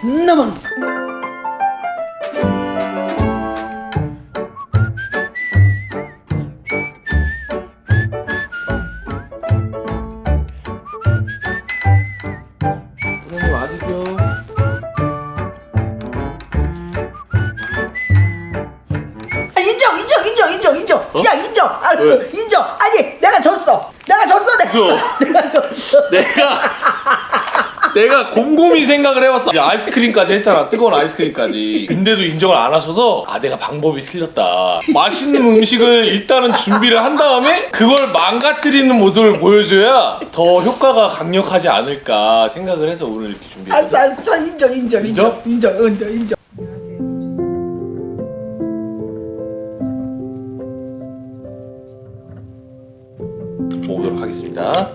존나 많아. 부모님. 아, 인정, 인정, 인정, 인정, 인정. 야, 인정. 알았어, 왜? 인정. 아니, 내가 졌어. 내가 졌어, 내가. 저. 내가 졌어. 내가 내가 곰곰이 생각을 해봤어. 아이스크림까지 했잖아. 뜨거운 아이스크림까지. 근데도 인정을 안 하셔서 아 내가 방법이 틀렸다. 맛있는 음식을 일단은 준비를 한 다음에 그걸 망가뜨리는 모습을 보여줘야 더 효과가 강력하지 않을까 생각을 해서 오늘 이렇게 준비했어요. 알았어, 알았어. 저 인정, 인정, 인정, 인정, 인정, 인정. 먹어보도록 하겠습니다.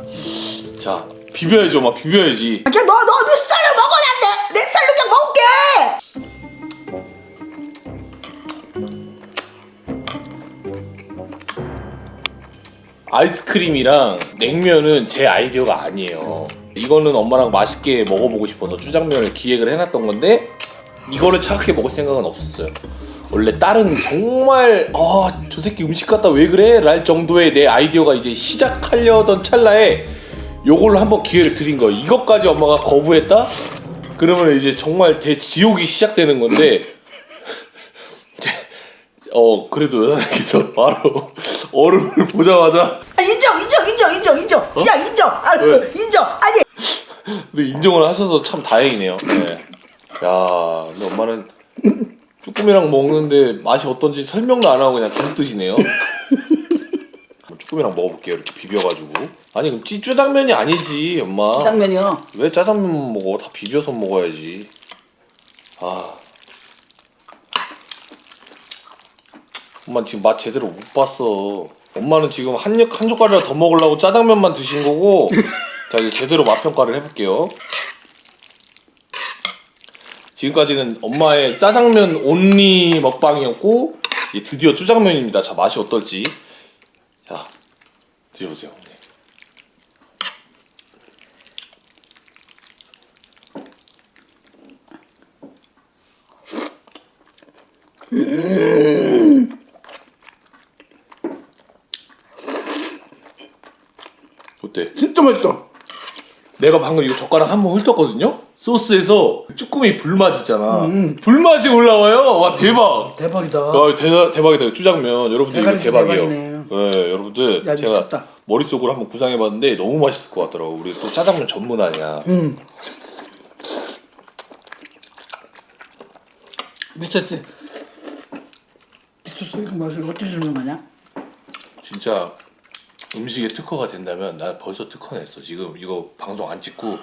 자 비벼야죠, 막 비벼야지. 야, 너, 너, 네 스타일을 먹어야 돼. 내 스타일로 그냥 먹게. 아이스크림이랑 냉면은 제 아이디어가 아니에요. 이거는 엄마랑 맛있게 먹어보고 싶어서 쭈장면을 기획을 해놨던 건데 이거를 차갑게 먹을 생각은 없었어요. 원래 다른 정말 아 저 새끼 음식 갖다 왜 그래? 랄 정도의 내 아이디어가 이제 시작하려던 찰나에 요걸로 한번 기회를 드린 거예요. 이것까지 엄마가 거부했다? 그러면 이제 정말 대지옥이 시작되는 건데 어 그래도 연하께서 바로 얼음을 보자마자 아, 인정, 인정, 인정, 인정, 인정. 야, 인정. 알았어, 왜? 인정. 아니, 근데 인정을 하셔서 참 다행이네요. 네. 야, 근데 엄마는 쭈꾸미랑 먹는데 맛이 어떤지 설명도 안 하고 그냥 계속 드시네요. 쭈꾸미랑 먹어볼게요. 이렇게 비벼가지고. 아니 그럼 찌 짜장면이 아니지, 엄마. 짜장면이요. 왜 짜장면 먹어? 다 비벼서 먹어야지. 아. 엄마 지금 맛 제대로 못 봤어. 엄마는 지금 한, 역- 한 젓가락 더 먹으려고 짜장면만 드신 거고. 자 이제 제대로 맛 평가를 해볼게요. 지금까지는 엄마의 짜장면 온리 먹방이었고 이제 드디어 쭈장면입니다. 자 맛이 어떨지. 자 드셔보세요. 네. 어때? 진짜 맛있어. 내가 방금 이거 젓가락 한 번 훑었거든요? 소스에서 쭈꾸미 불맛 있잖아. 불맛이 올라와요. 와 대박. 대박이다. 와 대박 대박이다. 쭈장면 여러분들 이거 대박이에요. 대박이네. 네 여러분들 야, 제가 미쳤다. 머릿속으로 한번 구상해봤는데 너무 맛있을 것 같더라고. 우리 또 짜장면 전문 아니야. 음. 미쳤지. 미쳤어. 이거 맛을 어떻게 설명하냐? 진짜 음식에 특허가 된다면 나 벌써 특허 냈어. 지금 이거 방송 안 찍고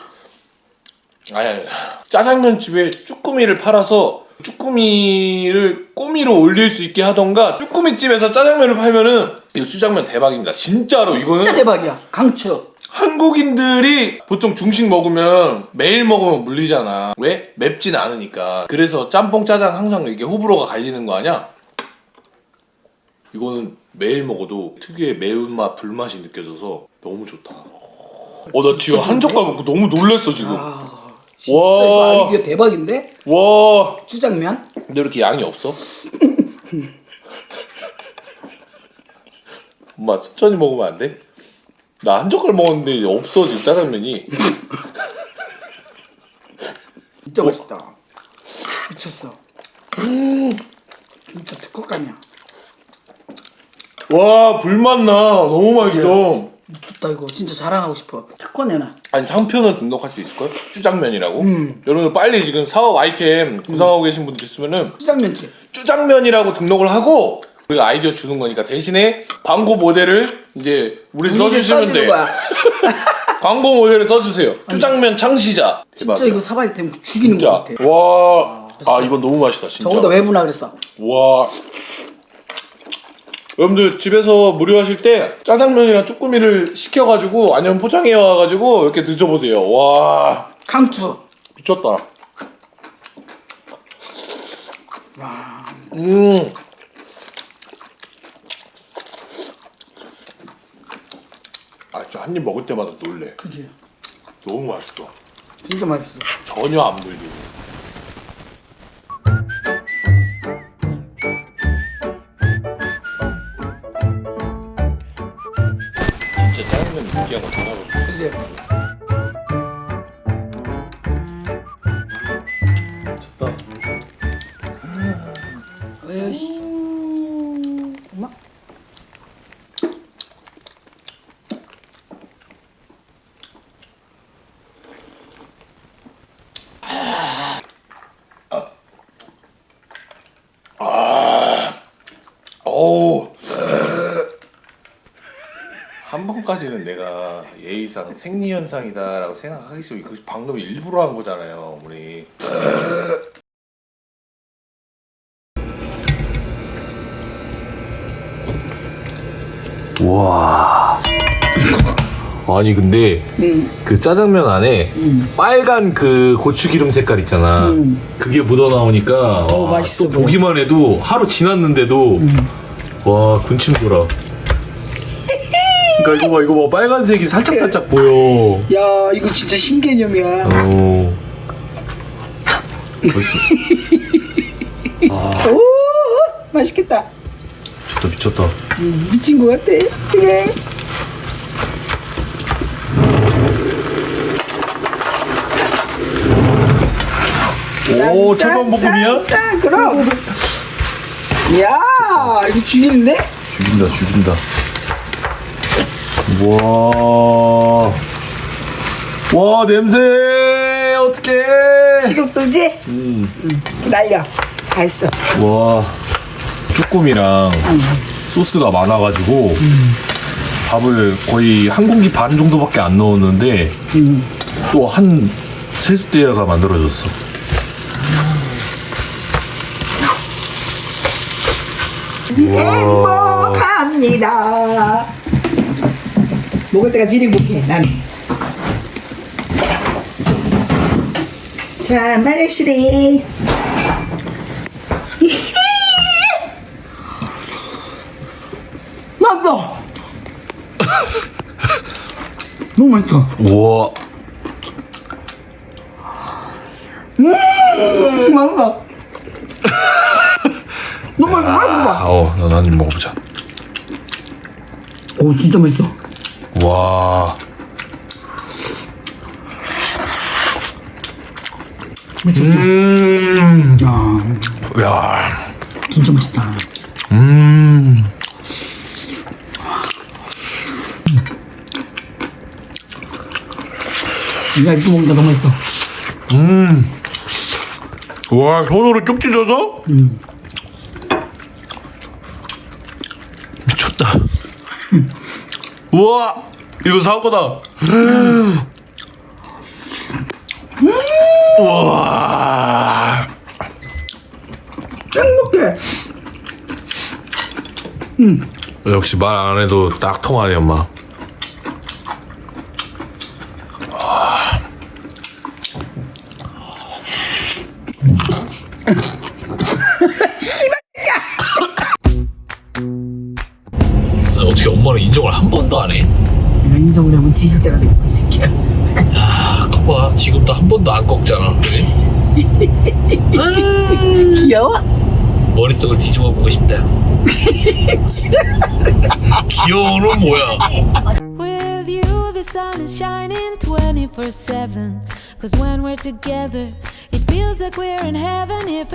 아니 아니 짜장면 집에 쭈꾸미를 팔아서 쭈꾸미를 꼬미로 올릴 수 있게 하던가 쭈꾸미 집에서 짜장면을 팔면은 이거 쭈장면 대박입니다. 진짜로 이거는 진짜 대박이야. 강추. 한국인들이 보통 중식 먹으면 매일 먹으면 물리잖아. 왜? 맵진 않으니까. 그래서 짬뽕 짜장 항상 이게 호불호가 갈리는 거 아니야? 이거는 매일 먹어도 특유의 매운맛, 불맛이 느껴져서 너무 좋다. 어, 나 지금 한 젓갈 먹고 너무 놀랬어, 지금. 아, 진짜 와. 이거 아이디어 대박인데? 와. 쭈장면? 근데 왜 이렇게 양이 없어? 엄마, 천천히 먹으면 안 돼? 나 한 젓갈 먹었는데 없어, 지금 짜장면이. 진짜 맛있다. 미쳤어. 진짜 특허감이야. 와 불맛 나 너무 맛있어 미쳤다 이거. 진짜 자랑하고 싶어. 특허 내놔. 아니 상표는 등록할 수 있을걸? 쭈장면이라고? 음. 여러분 빨리 지금 사업 아이템 구상하고 계신 분들 있으면은 쭈장면집. 쭈장면이라고 등록을 하고 우리가 아이디어 주는 거니까 대신에 광고 모델을 이제 우리 우리를 써주시면 써주는 돼 거야. 광고 모델을 써주세요 쭈장면 창시자 진짜 이거 사바이 때문에 죽이는 것 같아. 와 아 이건 너무 맛있다 진짜 저거다 외부나 그랬어. 와 여러분들 집에서 무료 하실 때 짜장면이랑 쭈꾸미를 시켜가지고 아니면 포장해 와가지고 이렇게 드셔보세요 와 강추. 미쳤다 와. 음 아, 저 한 입 먹을 때마다 놀래. 그지. 너무 맛있어. 진짜 맛있어. 전혀 안 물리고. 진짜 짜장면 느끼한 거 잘하거든요. 이제 한 번까지는 내가 예의상 생리현상이다라고 생각하기 싫어. 그 방금 일부러 한 거잖아요, 어머니. 와. 아니 근데 그 짜장면 안에 빨간 그 고추 기름 색깔 있잖아. 그게 묻어 나오니까 와, 맛있어 또 보여. 보기만 해도 하루 지났는데도 와 군침 돌아. 그러니까 이거 봐 이거 봐 빨간색이 살짝 살짝 보여. 야 이거 진짜 신개념이야. 어. 벌써 오 맛있겠다. 미쳤다 미쳤다. 미친 것 같아. 그래. 오 철판 볶음이야? 짠 그럼. 야 이거 죽이는데? 죽인다 죽인다 와. 와 냄새 어떡해 식욕 돌지? 음. 날려. 다 했어. 와 쭈꾸미랑 소스가 많아가지고 밥을 거의 한 공기 반 정도밖에 안 넣었는데 또 한 세수대가 만들어졌어 행복합니다. 먹을 때가 지리 못해 나는. 자 마늘씨리. 맛있어. 너무 맛있어. 우와 음, 맛있어. 너무 맛있어. 어, 나도 한입 먹어보자 오 진짜 맛있어. 와 음, 야 야, 진짜 맛있다. 음, 야 이거 먹니까 너무 맛있어. 음. 와, 손으로 쭉 찢어서? 미쳤다. 우와, 이거 사고다. 우와. 행복해. 역시 말 안 해도 딱 통하네, 엄마. 인정을 하면 지질 때가 되고 이 새끼야. 아, 거봐. 지금도 한 번도 안 꺾잖아. 그래? 귀여워? 머릿속을 뒤집어 보고 싶다. 귀여워는 뭐야? With you, the sun is shining 24 7. Cause when we're together, it feels like we're in heaven. If